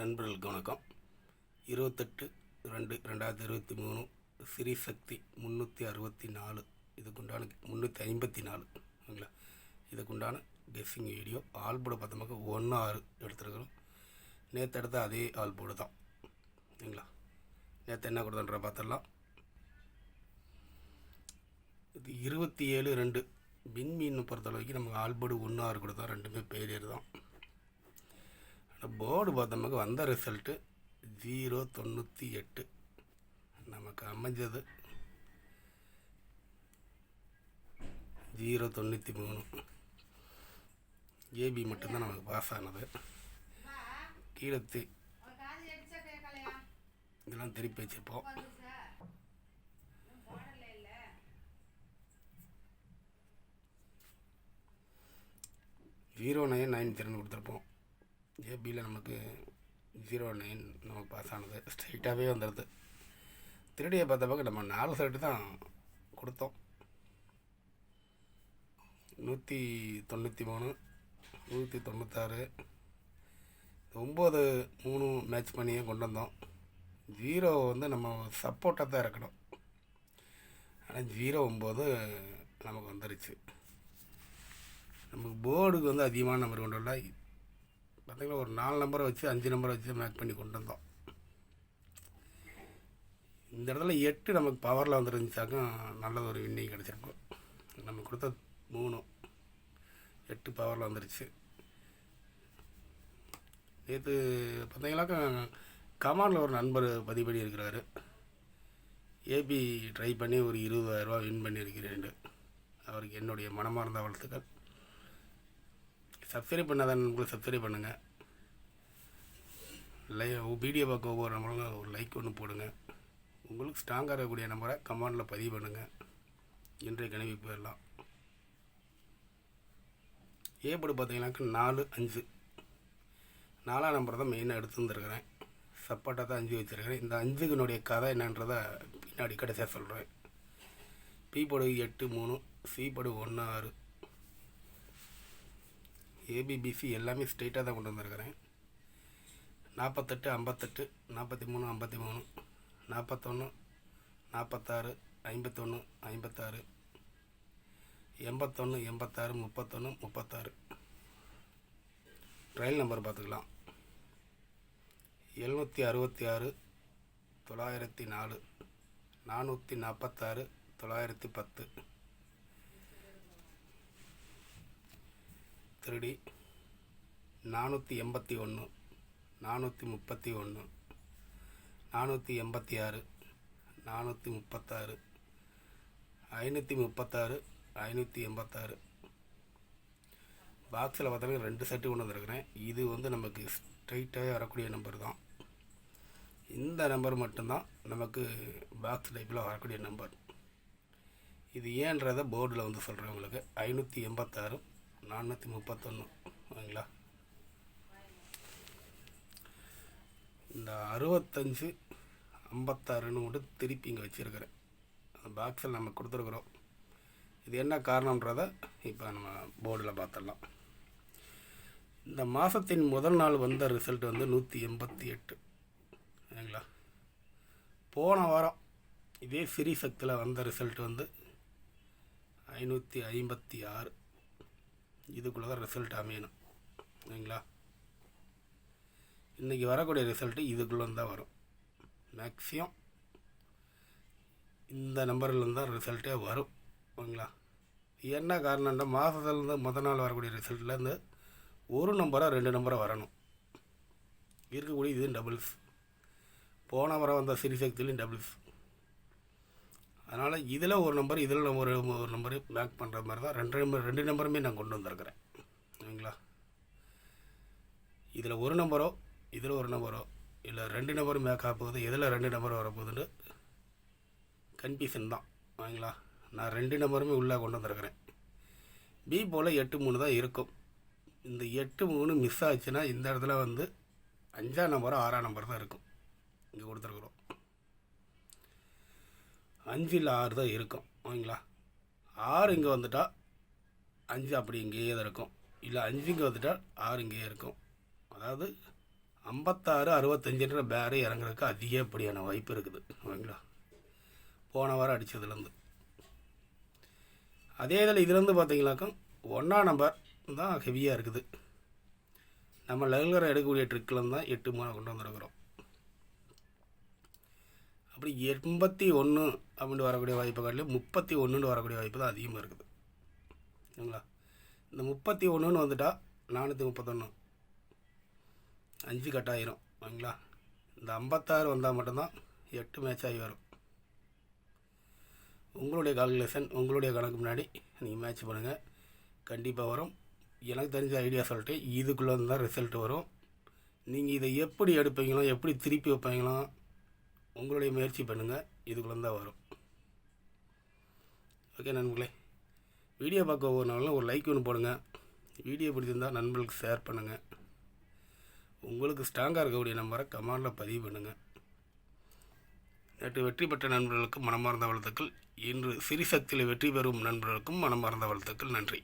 நண்பர்களுக்கு வணக்கம். இருபத்தெட்டு ரெண்டு ரெண்டாயிரத்தி இருபத்தி மூணு ஸ்ரீ சக்தி முந்நூற்றி அறுபத்தி நாலு இதுக்குண்டான முந்நூற்றி ஐம்பத்தி நாலு ஓகேங்களா? இதுக்குண்டான கெஸ்ஸிங் வீடியோ ஆல்போர்டு பார்த்தோம்னாக்கா ஒன்று ஆறு எடுத்துருக்குறோம். நேற்று எடுத்த அதே ஆல்போர்டு தான். ஓகேங்களா? நேற்று என்ன கொடுத்தன்ற பார்த்துடலாம். இது இருபத்தி ஏழு ரெண்டு விண்மீன் பொறுத்தளவுக்கு நமக்கு ஆல்போர்டு ஒன்று ஆறு கொடுத்தோம் ரெண்டுமே ஃபெயிலியர் தான். போர்டு பார்த்தோம்னாக்க வந்த ரிசல்ட்டு ஜீரோ தொண்ணூற்றி எட்டு. நமக்கு அமைஞ்சது. ஜீரோ தொண்ணூற்றி மூணு. ஏபி மட்டும்தான் நமக்கு பாஸ் ஆனது. கீழத்து. இதெல்லாம் திருப்பி வச்சுருப்போம். ஜீரோ நைன் நைன் திறன் கொடுத்துருப்போம். ஏபியில் நமக்கு ஜீரோ நைன் நமக்கு பாஸ் ஆனது. ஸ்ட்ரைட்டாகவே வந்துடுது திருடியை பார்த்த பக்கம் நம்ம நாலு சைட்டு தான் கொடுத்தோம். நூற்றி தொண்ணூற்றி மூணு நூற்றி தொண்ணூத்தாறு ஒம்பது மூணு மேட்ச் பண்ணியே கொண்டு வந்தோம். ஜீரோ வந்து நம்ம சப்போர்ட்டாக தான் இருக்கணும். ஆனால் ஜீரோ ஒம்பது நமக்கு வந்துருச்சு. நமக்கு போர்டுக்கு வந்து அதிகமான நம்பர் கொண்டு வரல. பார்த்தீங்களா ஒரு நாலு நம்பரை வச்சு அஞ்சு நம்பரை வச்சு மேக் பண்ணி கொண்டு வந்தோம் இந்த இடத்துல எட்டு நமக்கு பவரில் வந்துருந்துச்சாக்கும் நல்லது ஒரு வின்னிங் கிடச்சிருக்கும். நம்ம கொடுத்த மூணு எட்டு பவரில் வந்துருச்சு. நேற்று பார்த்தீங்கன்னாக்கா கமானில் ஒரு நண்பர் பதிவு பண்ணியிருக்கிறாரு ஏபி ட்ரை பண்ணி ஒரு இருபதாயிரரூபா வின் பண்ணியிருக்கிறேன். அவருக்கு என்னுடைய மனமார்ந்த வாழ்த்துக்கள். சப்ஸ்கிரைப் பண்ணாத நண்பர்கள் சப்ஸ்கிரைப் பண்ணுங்கள் லை வீடியோ பார்க்க ஒவ்வொரு நம்பரும் ஒரு லைக் ஒன்று போடுங்க. உங்களுக்கு ஸ்ட்ராங்காக இருக்கக்கூடிய நம்பரை கமெண்டில் பதிவு பண்ணுங்கள் இன்றைய கணிவி போயிடலாம். ஏப்படு பார்த்தீங்கன்னாக்கா நாலு அஞ்சு. நாலாம் நம்பர் தான் மெயினாக எடுத்து வந்துருக்கிறேன். சப்பாட்டாக தான் அஞ்சு வச்சுருக்கிறேன். இந்த அஞ்சுக்குனுடைய கதை என்னன்றதை பின்னாடி கடைசியாக சொல்கிறேன் பி படு எட்டு மூணு. சி படு ஒன்று ஆறு. ஏபிபிசி எல்லாமே ஸ்ட்ரெயிட்டாக தான் கொண்டு வந்திருக்கிறேன். நாற்பத்தெட்டு ஐம்பத்தெட்டு நாற்பத்தி மூணு ஐம்பத்தி மூணு நாற்பத்தொன்று நாற்பத்தாறு ஐம்பத்தொன்று ஐம்பத்தாறு எண்பத்தொன்று எண்பத்தாறு முப்பத்தொன்று முப்பத்தாறு. ட்ரையல் நம்பர் பார்த்துக்கலாம். எழுநூற்றி அறுபத்தி ஆறு தொள்ளாயிரத்தி நாலு நானூற்றி நாற்பத்தாறு தொள்ளாயிரத்தி பத்து. திருடி. நானூற்றி எண்பத்தி ஒன்று நானூற்றி முப்பத்தி ஒன்று நானூற்றி எண்பத்தி ஆறு. நானூற்றி முப்பத்தாறு. ஐநூற்றி முப்பத்தாறு. ஐநூற்றி எண்பத்தாறு. பாக்ஸில் பார்த்தீங்கன்னா ரெண்டு செட்டு கொண்டு வந்திருக்கிறேன். இது வந்து நமக்கு ஸ்ட்ரைட்டாகவே வரக்கூடிய நம்பர் தான். இந்த நம்பர் மட்டும்தான் நமக்கு பாக்ஸ் டைப்பில் வரக்கூடிய நம்பர் இது ஏன்றதை போர்டில் வந்து சொல்கிறேன் உங்களுக்கு. ஐநூற்றி எண்பத்தாறு. நானூற்றி முப்பத்தொன்று ஓகேங்களா? இந்த அறுபத்தஞ்சு ஐம்பத்தாறுன்னு மட்டும் திருப்பி இங்கே வச்சுருக்கிறேன். அந்த பாக்ஸில் நம்ம கொடுத்துருக்குறோம். இது என்ன காரணன்றதை இப்போ நம்ம போர்டில் பார்த்துடலாம் இந்த மாதத்தின் முதல் நாள் வந்த ரிசல்ட் வந்து நூற்றி எண்பத்தி எட்டு. சரிங்களா போன வாரம் இதே சிறி சக்தியில் வந்த ரிசல்ட் வந்து ஐநூற்றி ஐம்பத்தி ஆறு. இதுக்குள்ளே தான் ரிசல்ட் அமையணும். சரிங்களா இன்றைக்கி வரக்கூடிய ரிசல்ட்டு இதுக்குள்ளே தான் வரும். மேக்ஸிமம் இந்த நம்பர்லேருந்து தான் ரிசல்ட்டே வரும். ஓகேங்களா? என்ன காரணம்னா மாதத்துலேருந்து முத நாள் வரக்கூடிய ரிசல்ட்லேருந்து ஒரு நம்பராக ரெண்டு நம்பராக வரணும். இருக்கக்கூடிய இது டபுள்ஸ் போன வாரம் வந்த சிறிசக்திலையும் டபுள்ஸ் அதனால் இதில் ஒரு நம்பர் இதில் ஒரு ஒரு நம்பரு பேக் பண்ணுற மாதிரி தான் ரெண்டு நம்பர் ரெண்டு நம்பருமே நான் கொண்டு வந்திருக்கிறேன். சரிங்களா? இதில் ஒரு நம்பரோ இதில் ஒரு நம்பரோ இல்லை ரெண்டு நம்பரும் மேக் ஆகப்போகுது போகுது எதில் ரெண்டு நம்பர் வரப்போகுதுன்னு கன்ஃபியூஷன் தான். ஓகேங்களா நான் ரெண்டு நம்பருமே உள்ளே கொண்டு வந்திருக்கிறேன். பி போல் எட்டு மூணு தான் இருக்கும். இந்த எட்டு மூணு மிஸ் ஆச்சுன்னா இந்த இடத்துல வந்து அஞ்சாம் நம்பரும் ஆறாம் நம்பர் தான் இருக்கும். இங்கே கொடுத்துருக்குறோம். அஞ்சு இல்லை ஆறு தான் இருக்கும் ஓகேங்களா? ஆறு இங்கே வந்துட்டால் அஞ்சு அப்படி இங்கேயே தான் இருக்கும். இல்லை அஞ்சு இங்கே வந்துட்டால் ஆறு இங்கேயே இருக்கும். அதாவது ஐம்பத்தாறு அறுபத்தஞ்சுன்ற பேரு இறங்குறதுக்கு அதிகப்படியான வாய்ப்பு இருக்குது ஓகேங்களா? போன வாரம் அடித்ததுலேருந்து அதே இதில் இதுலேருந்து பார்த்தீங்கனாக்கா ஒன்றா நம்பர் தான் ஹெவியாக இருக்குது. நம்ம ரெகுலராக எடுக்கக்கூடிய ட்ரிக்கில் தான் எட்டு மூணாக கொண்டு வந்துருக்குறோம். அப்படி எண்பத்தி ஒன்று அப்படின்னு வரக்கூடிய வாய்ப்பை காட்டிலும் முப்பத்தி ஒன்றுன்னு வரக்கூடிய வாய்ப்பு தான் அதிகமாக இருக்குது. சரிங்களா? இந்த முப்பத்தி ஒன்றுன்னு வந்துட்டால் நானூற்றி முப்பத்தொன்று அஞ்சு கட்டாயிரும். ஓகேங்களா இந்த ஐம்பத்தாறு வந்தால் மட்டும்தான் எட்டு மேட்ச் ஆகி வரும். உங்களுடைய கால்குலேஷன் உங்களுடைய கணக்கு முன்னாடி நீங்கள் மேட்ச் பண்ணுங்கள் கண்டிப்பாக வரும். எனக்கு தெரிஞ்ச ஐடியா சொல்லிட்டு இதுக்குள்ளே இருந்தால் ரிசல்ட் வரும். நீங்கள் இதை எப்படி எடுப்பீங்களோ எப்படி திருப்பி வைப்பீங்களோ உங்களுடைய முயற்சி பண்ணுங்கள் இதுக்குள்ளே தான் வரும். ஓகே நண்பர்களே வீடியோ பார்க்க ஒவ்வொரு நாளும் ஒரு லைக் ஒன்று போடுங்க. வீடியோ பிடிச்சிருந்தால் நண்பர்களுக்கு ஷேர் பண்ணுங்கள் உங்களுக்கு ஸ்ட்ராங்காக இருக்கக்கூடிய நம்பரை கமெண்டில் பதிவு பண்ணுங்கள் நேற்று வெற்றி பெற்ற நண்பர்களுக்கும் மனமார்ந்த வாழ்த்துக்கள். இன்று சிறிசக்தியில் வெற்றி பெறும் நண்பர்களுக்கும் மனமார்ந்த வாழ்த்துக்கள். நன்றி.